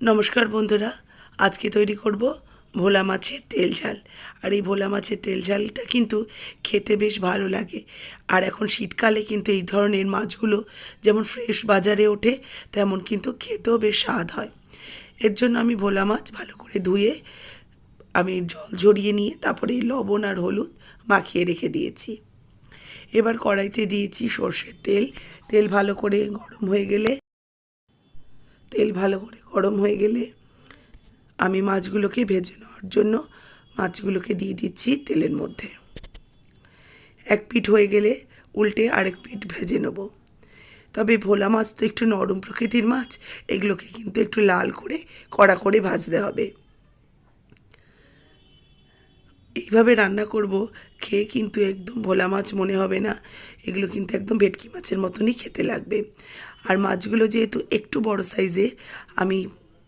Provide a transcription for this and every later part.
নমস্কার বন্ধুরা, আজকে তৈরি করব ভোলা মাছের তেল ঝাল। আর এই ভোলা মাছের তেল ঝালটা কিন্তু খেতে বেশ ভালো লাগে। আর এখন শীতকালে কিন্তু এই ধরনের মাছগুলো যেমন ফ্রেশ বাজারে ওঠে, তেমন কিন্তু খেতেও বেশ স্বাদ হয়। এর জন্য আমি ভোলা মাছ ভালো করে ধুয়ে আমি জল ঝরিয়ে নিয়ে তারপরে লবণ আর হলুদ মাখিয়ে রেখে দিয়েছি। এবার কড়াইতে দিয়েছি সর্ষের তেল। তেল ভালো করে গরম হয়ে গেলে তেল ভালো করে গরম হয়ে গেলে আমি মাছগুলোকে ভেজে নেওয়ার জন্য মাছগুলোকে দিয়ে দিচ্ছি তেলের মধ্যে। এক পিঠ হয়ে গেলে উল্টে আরেক পিঠ ভেজে নেব। তবে ভোলা মাছ তো একটু নরম প্রকৃতির মাছ, এগুলোকে কিন্তু একটু লাল করে কড়া করে ভাজতে হবে। এইভাবে রান্না করব, খেয়ে কিন্তু একদম ভোলা মাছ মনে হবে না। এগুলো কিন্তু একদম ভেটকি মাছের মতনই খেতে লাগবে। আর মাছগুলো যেহেতু একটু বড় সাইজের আমি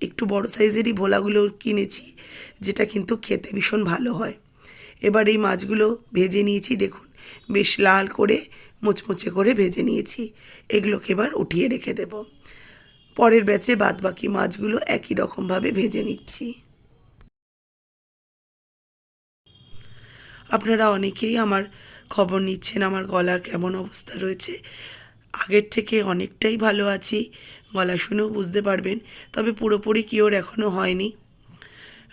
একটু বড় সাইজেরই ভোলাগুলো কিনেছি, যেটা কিন্তু খেতে ভীষণ ভালো হয়। এবার এই মাছগুলো ভেজে নিয়েছি, দেখুন, বেশ লাল করে, মুচমুচে করে ভেজে নিয়েছি। এগুলোকে এবার উঠিয়ে রেখে দেব। পরের ব্যাচে বাদবাকি মাছগুলো একই রকমভাবে ভেজে নিচ্ছি। আপনারা অনেকেই আমার খবর নিচ্ছেন, আমার গলার কেমন অবস্থা রয়েছে। আগের থেকে অনেকটাই ভালো আছি, গলা শুনেও বুঝতে পারবেন, তবে পুরোপুরি কিওর এখনও হয়নি।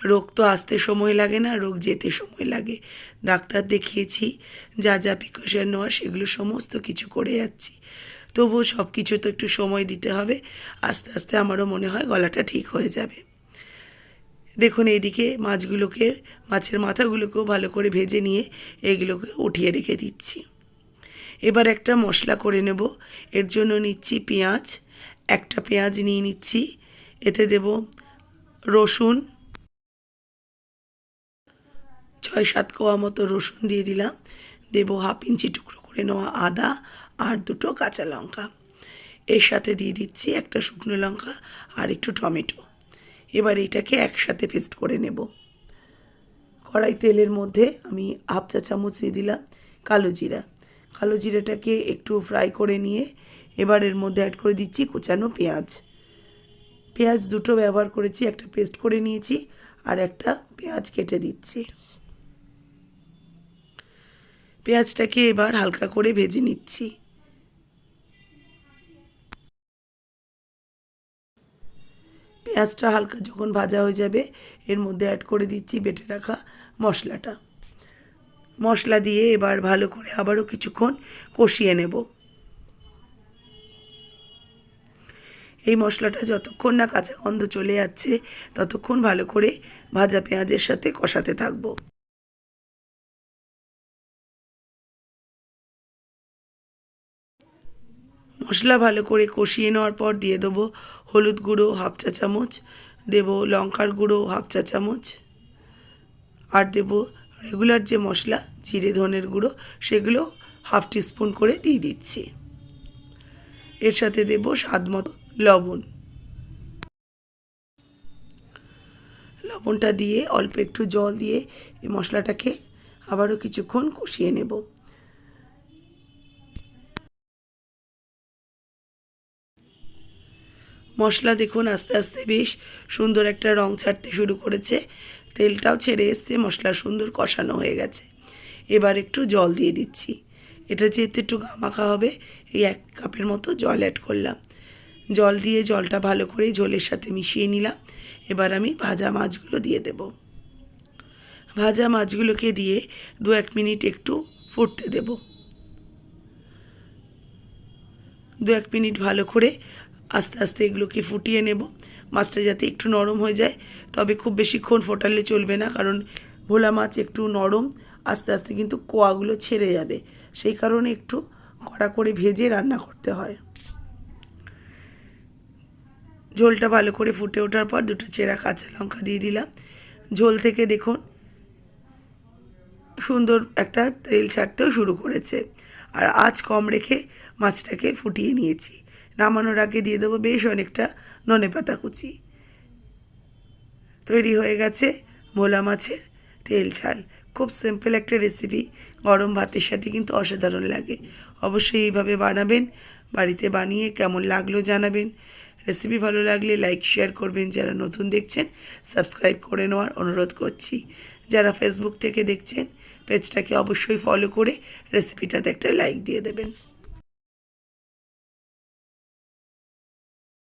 রোগ তো আসতে সময় লাগে না, রোগ যেতে সময় লাগে। ডাক্তার দেখিয়েছি, যা যা প্রিকশন নেওয়া সেগুলো সমস্ত কিছু করে যাচ্ছি। তবুও সব কিছু তো একটু সময় দিতে হবে, আস্তে আস্তে আমারও মনে হয় গলাটা ঠিক হয়ে যাবে। দেখুন, এইদিকে মাছগুলোকে, মাছের মাথাগুলোকেও ভালো করে ভেজে নিয়ে এগুলোকে উঠিয়ে রেখে দিচ্ছি। এবার একটা মশলা করে নেব। এর জন্য নিচ্ছি পেঁয়াজ। একটা পেঁয়াজ নিয়ে নিচ্ছি। এতে দেব রসুন। ছয় সাত কোয়া মতো রসুন দিয়ে দিলাম। দেব হাফ ইঞ্চি টুকরো করে নেওয়া আদা আর দুটো কাঁচা লঙ্কা। এর সাথে দিয়ে দিচ্ছি একটা শুকনো লঙ্কা আর একটু টমেটো। এবার এটাকে একসাথে পেস্ট করে নেব। কড়াই তেলের মধ্যে আমি হাফ চা চামচ দিয়ে দিলাম কালো জিরা। কালো জিরাটাকে একটু ফ্রাই করে নিয়ে এবার এর মধ্যে অ্যাড করে দিচ্ছি কুচানো পেঁয়াজ। পেঁয়াজ দুটো ব্যবহার করেছি, একটা পেস্ট করে নিয়েছি আর একটা পেঁয়াজ কেটে দিচ্ছি। পেঁয়াজটাকে এবার হালকা করে ভেজে নিচ্ছি। পেঁয়াজটা হালকা যখন ভাজা হয়ে যাবে, এর মধ্যে অ্যাড করে দিচ্ছি বেটে রাখা মশলাটা। মশলা দিয়ে এবার ভালো করে আবারও কিছুক্ষণ কষিয়ে নেব। এই মশলাটা যতক্ষণ না কাঁচা গন্ধ চলে যাচ্ছে ততক্ষণ ভালো করে ভাজা পেঁয়াজের সাথে কষাতে থাকব। মশলা ভালো করে কষিয়ে নেওয়ার পর দিয়ে দেবো হলুদ গুঁড়ো হাফ চা চামচ, দেব লঙ্কার গুঁড়ো হাফ চা চামচ, আর দেব রেগুলার যে মশলা, জিরে, ধনের গুঁড়ো, সেগুলো হাফ টিস্পুন করে দিয়ে দিচ্ছি। এর সাথে দেব স্বাদ মতো লবণ। লবণটা দিয়ে অল্প একটু জল দিয়ে এই মশলাটাকে আবারও কিছুক্ষণ কষিয়ে নেব। মশলা দেখুন, আস্তে আস্তে বেশ সুন্দর একটা রং ছাড়তে শুরু করেছে। তেলটাও ছেড়ে এসছে, মশলা সুন্দর কষানো হয়ে গেছে। এবার একটু জল দিয়ে দিচ্ছি। এটা যেহেতু একটু গামাখা হবে, এই এক কাপের মতো জল অ্যাড করলাম। জল দিয়ে জলটা ভালো করে ঝোলের সাথে মিশিয়ে নিলাম। এবার আমি ভাজা মাছগুলো দিয়ে দেব। ভাজা মাছগুলোকে দিয়ে দু এক মিনিট একটু ফুটতে দেব। দু এক মিনিট ভালো করে আস্তে আস্তে এগুলোকে ফুটিয়ে নেব। মাছটা যাতে একটু নরম হয়ে যায়। তবে খুব বেশিক্ষণ ফোটালে চলবে না, কারণ ভোলা মাছ একটু নরম, আস্তে আস্তে কিন্তু কোয়াগুলো ছেড়ে যাবে। সেই কারণে একটু কড়া করে ভেজে রান্না করতে হয়। ঝোলটা ভালো করে ফুটে ওঠার পর দুটো চেরা কাঁচা লঙ্কা দিয়ে দিলাম। ঝোল থেকে দেখুন, সুন্দর একটা তেল ছাড়তেও শুরু করেছে। আর আজ কম রেখে মাছটাকে ফুটিয়ে নিয়েছি। নামানোর আগে দিয়ে দেবো বেশ অনেকটা ধনে পাতা কুচি। তৈরি হয়ে গেছে ভোলা মাছের তেল ঝাল। খুব সিম্পল একটা রেসিপি গরম ভাতের সাথে কিন্তু অসাধারণ লাগে। অবশ্যই এইভাবে বানাবেন, বাড়িতে বানিয়ে কেমন লাগল জানাবেন। রেসিপি ভালো লাগলে লাইক শেয়ার করবেন। যারা নতুন দেখছেন সাবস্ক্রাইব করে নেওয়ার অনুরোধ করছি। যারা ফেসবুক থেকে দেখছেন পেজটাকে অবশ্যই ফলো করে রেসিপিটাতে একটা লাইক দিয়ে দেবেন।